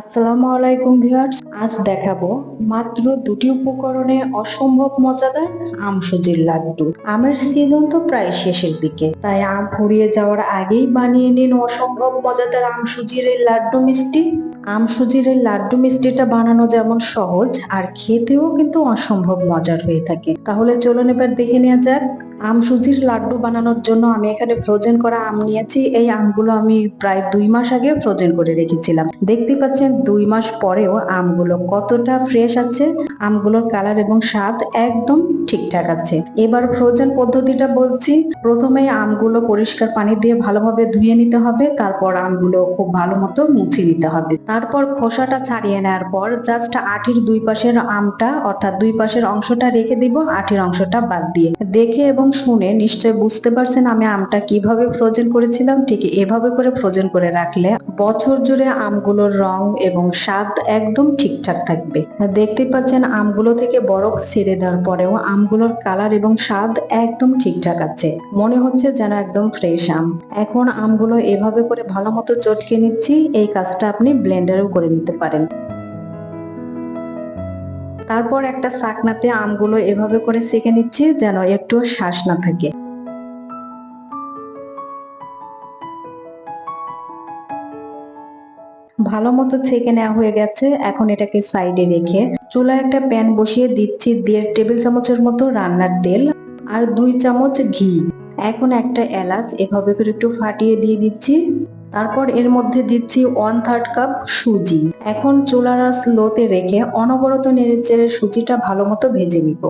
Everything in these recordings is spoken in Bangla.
আসসালামু আলাইকুম ভিউয়ার্স, আজ দেখাবো মাত্র দুটি উপকরণে অসম্ভব মজাদার আম সুজির লাড্ডু। আমের সিজন তো প্রায় শেষের দিকে, তাই আম ফুরিয়ে যাওয়ার আগেই বানিয়ে নিন অসম্ভব মজাদার আম সুজির এই লাড্ডু মিষ্টি। আম সুজির এই লাড্ডু মিষ্টিটা বানানো যেমন সহজ, আর খেতেও কিন্তু অসম্ভব মজার হয়ে থাকে। তাহলে চলুন এবার দেখে নেওয়া যাক আম সুজির লাড্ডু বানানোর জন্য আমি এখানে ফ্রোজেন করা আম নিয়েছি। এই আমগুলো আমি প্রায় দুই মাস আগে ফ্রোজেন করে রেখেছিলাম। দেখতে পাচ্ছেন, দুই মাস পরেও আমগুলো কতটা ফ্রেশ আছে। আমগুলোর কালার এবং স্বাদ একদম ঠিকঠাক আছে। এবার ফ্রোজেন পদ্ধতিটা বলছি। প্রথমে আমগুলো পরিষ্কার পানি দিয়ে ভালোভাবে ধুয়ে নিতে হবে। তারপর আমগুলো খুব ভালো মতো মুছে নিতে হবে। তারপর খোসাটা ছাড়িয়ে নেওয়ার পর জাস্ট আঠির দুই পাশের আমটা, অর্থাৎ দুই পাশের অংশটা রেখে দিব, আটির অংশটা বাদ দিয়ে। দেখে এবং শুনে নিশ্চয় বুঝতে পারছেন আমি আমটা কীভাবে ফ্রোজেন করেছিলাম? ঠিক এভাবে করে ফ্রোজেন করে রাখলে বছর জুড়ে আমগুলোর রং এবং স্বাদ একদম ঠিকঠাক থাকবে। দেখতে পাচ্ছেন আমগুলো থেকে বরফ ছেড়ে দেওয়ার পরেও আমগুলোর কালার এবং স্বাদ একদম ঠিকঠাক আছে। মনে হচ্ছে যেন একদম ফ্রেশ আম। এখন আমগুলো এভাবে করে ভালো মতো চটকে নিচ্ছি, এই কাজটা আপনি ব্লেন্ডারেও করে নিতে পারেন। তারপর একটা সাকনাতে আমগুলো এভাবে করে সেকে নিচ্ছি যেন একটু শ্বাস না থাকে। ভালো মতো ছেঁকে নেওয়া হয়ে গেছে, এখন এটাকে সাইডে রেখে চুলায় একটা প্যান বসিয়ে দিচ্ছি দেড় টেবিল চামচের মতো রান্নার তেল আর দুই চামচ ঘি। এখন একটা এলাচ এভাবে করে একটু ফাটিয়ে দিয়ে দিচ্ছি। তারপর এর মধ্যে দিচ্ছি ওয়ান থার্ড কাপ সুজি। এখন চুলারা স্লোতে রেখে অনবরত নেড়ে চেড়ে সুজিটা ভালো মতো ভেজে নিব।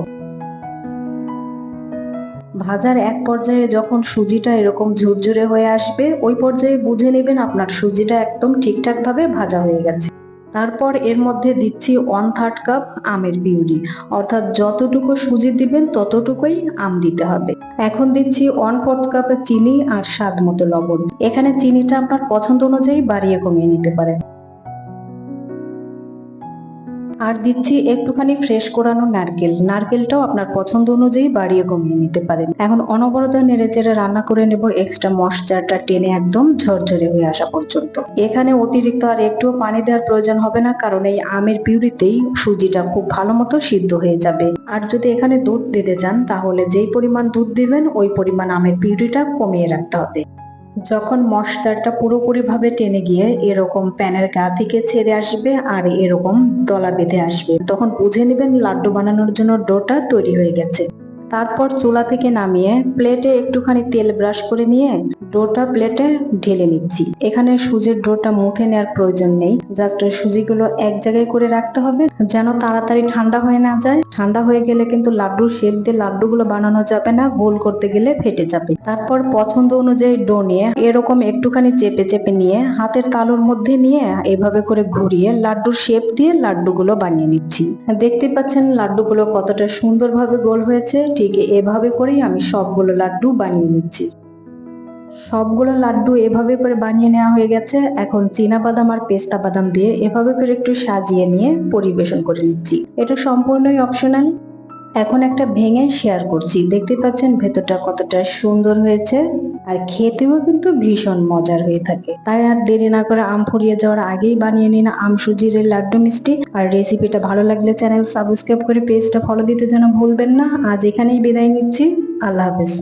ভাজার এক পর্যায়ে যখন সুজিটা এরকম ঝুরঝুরে হয়ে আসবে, ওই পর্যায়ে বুঝে নেবেন আপনার সুজিটা একদম ঠিকঠাক ভাবে ভাজা হয়ে গেছে। তারপর এর মধ্যে দিচ্ছি ওয়ান থার্ড কাপ আমের পিউরি। অর্থাৎ যতটুকু সুজি দিবেন ততটুকুই আম দিতে হবে। এখন দিচ্ছি ওয়ান ফোর্থ কাপ চিনি আর স্বাদ মতো লবণ। এখানে চিনিটা আপনার পছন্দ অনুযায়ী বাড়িয়ে কমিয়ে নিতে পারেন। আর দিচ্ছি একটুখানি ফ্রেশ কোরানো নারকেল। নারকেলটাও আপনার পছন্দ অনুযায়ী বাড়িয়ে কমিয়ে নিতে পারেন। এখন অনবরত নেড়ে চেড়ে রান্না করে নেব এক্সট্রা মশচারটা টেনে একদম ঝরঝরে হয়ে আসা পর্যন্ত। এখানে অতিরিক্ত আর একটুও পানি দেওয়ার প্রয়োজন হবে না, কারণ এই আমের পিউরিতেই সুজিটা খুব ভালো মতো সিদ্ধ হয়ে যাবে। আর যদি এখানে দুধ দিতে চান, তাহলে যেই পরিমাণ দুধ দিবেন, ওই পরিমাণ আমের পিউরিটা কমিয়ে রাখতে হবে। যখন মশলাটা পুরোপুরি ভাবে টেনে গিয়ে এরকম প্যানের গা থেকে ছেড়ে আসবে আর এরকম দলা বেঁধে আসবে, তখন বুঝে নেবেন লাড্ডু বানানোর জন্য ডোটা তৈরি হয়ে গেছে। তারপর চুলা থেকে নামিয়ে প্লেটে একটুখানি তেল ব্রাশ করে নিয়ে ডোটা প্লেটে ঢেলে নিচ্ছি। এখানে সুজির ডোটা মুথে নেওয়ার প্রয়োজন নেই। জাস্ট সুজিগুলো এক জায়গায় করে রাখতে হবে যেন তাড়াতাড়ি ঠান্ডা হয়ে না যায়। ঠান্ডা হয়ে গেলে কিন্তু লাড্ডুর শেপ দিয়ে লাড্ডুগুলো বানানো যাবে না, গোল করতে গেলে ফেটে যাবে। তারপর পছন্দ অনুযায়ী ডো নিয়ে এরকম একটুখানি চেপে চেপে নিয়ে হাতের তালুর মধ্যে নিয়ে এভাবে করে ঘুরিয়ে লাড্ডুর শেপ দিয়ে লাড্ডুগুলো বানিয়ে নিচ্ছি। দেখতে পাচ্ছেন লাড্ডুগুলো কতটা সুন্দরভাবে গোল হয়েছে। ঠিক এভাবে করেই আমি সবগুলো লাড্ডু বানিয়ে নিচ্ছি। সবগুলো লাড্ডু এভাবে করে বানিয়ে নেওয়া হয়ে গেছে। এখন চীনা বাদাম আর পেস্তা বাদাম দিয়ে এভাবে করে একটু সাজিয়ে নিয়ে পরিবেশন করে নিচ্ছি। এটা সম্পূর্ণই অপশনাল এখন একটা ভেঙে শেয়ার করছি। দেখতে পাচ্ছেন ভেতরটা কতটা সুন্দর হয়েছে। আর খেতেও কিন্তু ভীষণ মজার হয়ে থাকে। তাই আর দেরি না করে আম ফুরিয়ে যাওয়ার আগেই বানিয়ে নিন আম সুজির লাড্ডু মিষ্টি। আর রেসিপিটা ভালো লাগলে চ্যানেল সাবস্ক্রাইব করে পেজটা ফলো দিতে যেন ভুলবেন না। আজ এখানেই বিদায় নিচ্ছি। আল্লাহ হাফেজ।